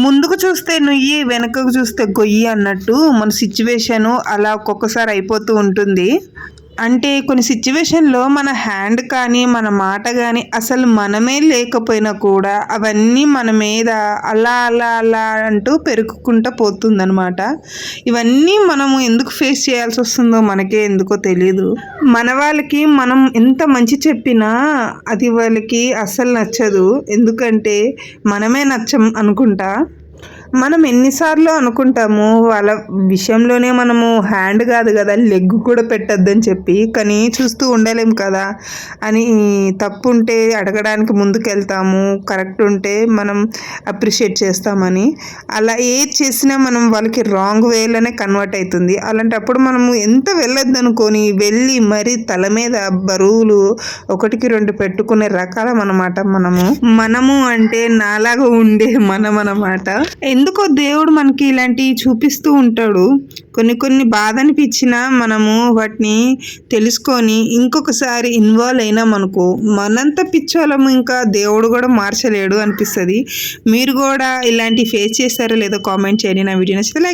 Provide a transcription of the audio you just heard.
ముందుకు చూస్తే నుయ్యి వెనకకు చూస్తే గొయ్యి అన్నట్టు మన సిచ్యువేషను అలా ఒక్కొక్కసారి అయిపోతూ ఉంటుంది. అంటే కొన్ని సిచ్యువేషన్లో మన హ్యాండ్ కానీ మన మాట కానీ అసలు మనమే లేకపోయినా కూడా అవన్నీ మన మీద అలా అలా అలా అంటూ పెరుగుకుంటూ పోతుందనమాట ఇవన్నీ మనము ఎందుకు ఫేస్ చేయాల్సి వస్తుందో మనకే ఎందుకో తెలియదు మన వాళ్ళకి మనం ఎంత మంచి చెప్పినా అది వాళ్ళకి అస్సలు నచ్చదు. ఎందుకంటే మనమే నచ్చం అనుకుంటా. మనం ఎన్నిసార్లు అనుకుంటాము వాళ్ళ విషయంలోనే మనము హ్యాండ్ కాదు కదా లెగ్ కూడా పెట్టద్దని చెప్పి కానీ చూస్తూ ఉండలేం కదా అని తప్పు ఉంటే అడగడానికి ముందుకెళ్తాము కరెక్ట్ ఉంటే మనం అప్రిషియేట్ చేస్తామని. అలా ఏది చేసినా మనం వాళ్ళకి రాంగ్ వేలోనే కన్వర్ట్ అవుతుంది అలాంటప్పుడు మనము ఎంత వెళ్ళొద్దు అనుకొని వెళ్ళి మరీ తల మీద బరువులు ఒకటికి రెండు పెట్టుకునే రకాలం అన్నమాట మనము. మనము అంటే నాలాగా ఉండే మనం అన్నమాట ఎందుకో దేవుడు మనకి ఇలాంటివి చూపిస్తూ ఉంటాడు. కొన్ని కొన్ని బాధ అనిపించినా మనము వాటిని తెలుసుకొని ఇంకొకసారి ఇన్వాల్వ్ అయినాం అనుకో మనంత పిచ్చోళము ఇంకా దేవుడు కూడా మార్చలేడు అనిపిస్తుంది. మీరు కూడా ఇలాంటి ఫేస్ చేస్తారో లేదో కామెంట్ చేయండి. నా వీడియో నచ్చితే లైక్